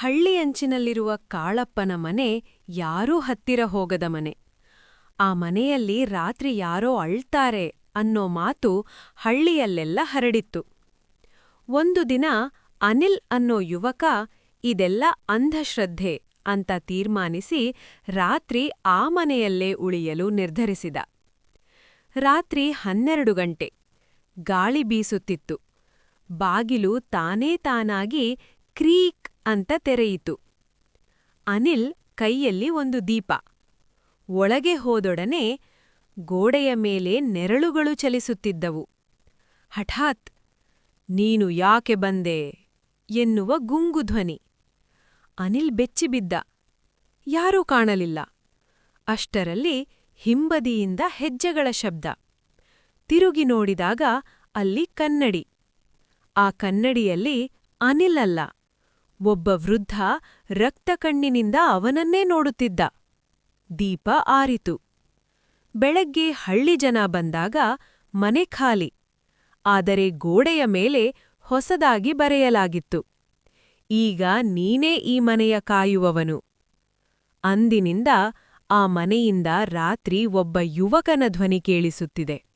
ಹಳ್ಳಿಯಂಚಿನಲ್ಲಿರುವ ಕಾಳಪ್ಪನ ಮನೆ ಯಾರೂ ಹತ್ತಿರ ಹೋಗದ ಮನೆ. ಆ ಮನೆಯಲ್ಲಿ ರಾತ್ರಿ ಯಾರೋ ಅಳ್ತಾರೆ ಅನ್ನೋ ಮಾತು ಹಳ್ಳಿಯಲ್ಲೆಲ್ಲ ಹರಡಿತ್ತು. ಒಂದು ದಿನ ಅನಿಲ್ ಅನ್ನೋ ಯುವಕ, ಇದೆಲ್ಲ ಅಂಧಶ್ರದ್ಧೆ ಅಂತ ತೀರ್ಮಾನಿಸಿ ರಾತ್ರಿ ಆ ಮನೆಯಲ್ಲೇ ಉಳಿಯಲು ನಿರ್ಧರಿಸಿದ. ರಾತ್ರಿ ಹನ್ನೆರಡು ಗಂಟೆ. ಗಾಳಿ ಬೀಸುತ್ತಿತ್ತು. ಬಾಗಿಲು ತಾನೇ ತಾನಾಗಿ ಕ್ರೀಕ್ ಅಂತ ತೆರೆಯಿತು. ಅನಿಲ್ ಕೈಯಲ್ಲಿ ಒಂದು ದೀಪ. ಒಳಗೆ ಹೋದೊಡನೆ ಗೋಡೆಯ ಮೇಲೆ ನೆರಳುಗಳು ಚಲಿಸುತ್ತಿದ್ದವು. ಹಠಾತ್, ನೀನು ಯಾಕೆ ಬಂದೆ? ಎನ್ನುವ ಗುಂಗುಧ್ವನಿ ಅನಿಲ್ ಬೆಚ್ಚಿಬಿದ್ದ. ಯಾರೂ ಕಾಣಲಿಲ್ಲ. ಅಷ್ಟರಲ್ಲಿ ಹಿಂಬದಿಯಿಂದ ಹೆಜ್ಜೆಗಳ ಶಬ್ದ. ತಿರುಗಿ ನೋಡಿದಾಗ ಅಲ್ಲಿ ಕನ್ನಡಿ. ಆ ಕನ್ನಡಿಯಲ್ಲಿ ಅನಿಲ್ ಅಲ್ಲ. ಒಬ್ಬ ವೃದ್ಧ ರಕ್ತ ಕಣ್ಣಿನಿಂದ ಅವನನ್ನೇ ನೋಡುತ್ತಿದ್ದ. ದೀಪ ಆರಿತು. ಬೆಳಗ್ಗೆ ಹಳ್ಳಿ ಜನ ಬಂದಾಗ ಮನೆ ಖಾಲಿ. ಆದರೆ ಗೋಡೆಯ ಮೇಲೆ ಹೊಸದಾಗಿ ಬರೆಯಲಾಗಿತ್ತು. ಈಗ ನೀನೇ ಈ ಮನೆಯ ಕಾಯುವವನು. ಅಂದಿನಿಂದ ಆ ಮನೆಯಿಂದ ರಾತ್ರಿ ಒಬ್ಬ ಯುವಕನ ಧ್ವನಿ ಕೇಳಿಸುತ್ತಿದೆ.